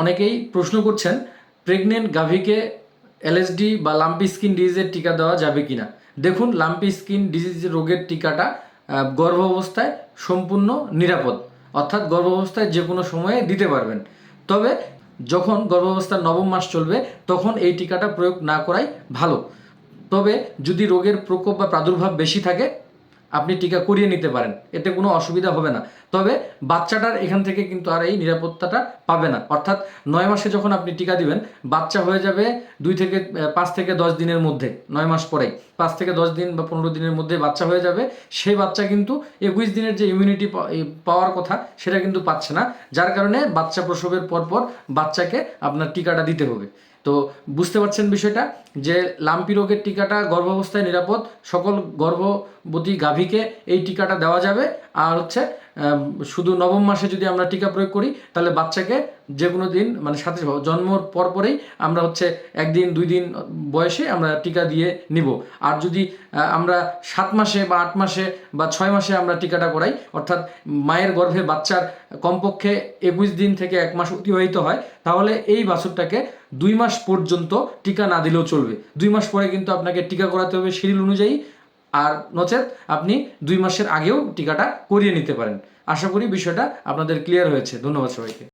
অনেকেই প্রশ্ন করছেন প্রেগনেন্ট গাভীকে এলএসডি বা লাম্পি স্কিন ডিজিজের টিকা দেওয়া যাবে কিনা? দেখুন লাম্পি স্কিন ডিজিজ রোগের টিকাটা গর্ভ অবস্থায় সম্পূর্ণ নিরাপদ। অর্থাৎ গর্ভ অবস্থায় যে কোনো সময়ে দিতে পারবেন। তবে যখন গর্ভাবস্থার নবম মাস চলবে, তখন এই টিকাটা প্রয়োগ না করাই ভালো। তবে যদি রোগের প্রকোপ বা প্রাদুর্ভাব বেশি থাকে আপনি টিকা করিয়ে নিতে পারেন। এতে কোনো অসুবিধা হবে না। তবে বাচ্চাটার এখান থেকে কিন্তু আর এই নিরাপত্তাটা পাবে না। অর্থাৎ নয় মাসে যখন আপনি টিকা দিবেন, বাচ্চা হয়ে যাবে দুই থেকে পাঁচ থেকে দশ দিনের মধ্যে, নয় মাস পরেই। পাঁচ থেকে দশ দিন বা পনেরো দিনের মধ্যে বাচ্চা হয়ে যাবে। সেই বাচ্চা কিন্তু একুশ দিনের যে ইমিউনিটি পাওয়ার কথা, সেটা কিন্তু পাচ্ছে না। যার কারণে বাচ্চা প্রসবের পরপর বাচ্চাকে আপনার টিকাটা দিতে হবে। তো বুঝতে পারছেন বিষয়টা যে লাম্পি রোগের টিকাটা গর্ভাবস্থায় নিরাপদ, সকল গর্ভবতী গাভীকে এই টিকাটা দেওয়া যাবে। আর হচ্ছে শুধু নবম মাসে যদি আমরা টিকা প্রয়োগ করি, তাহলে বাচ্চাকে যে কোনো দিন মানে সাথে জন্মর পরপরেই আমরা হচ্ছে একদিন, দুই দিন বয়সে আমরা টিকা দিয়ে নিব। আর যদি আমরা সাত মাসে বা আট মাসে বা ছয় মাসে আমরা টিকাটা করাই, অর্থাৎ মায়ের গর্ভে বাচ্চার কমপক্ষে একুশ দিন থেকে এক মাস অতিবাহিত হয়, তাহলে এই বাছুরটাকে দুই মাস পর্যন্ত টিকা না দিলেও চলবে। দুই মাস পরে কিন্তু আপনাকে টিকা করাতে হবে শিডিউল অনুযায়ী আর নচেত আপনি দুই মাসের আগেও টিকাটা করিয়ে নিতে পারেন। আশা করি বিষয়টা আপনাদের ক্লিয়ার হয়েছে। ধন্যবাদ সবাইকে।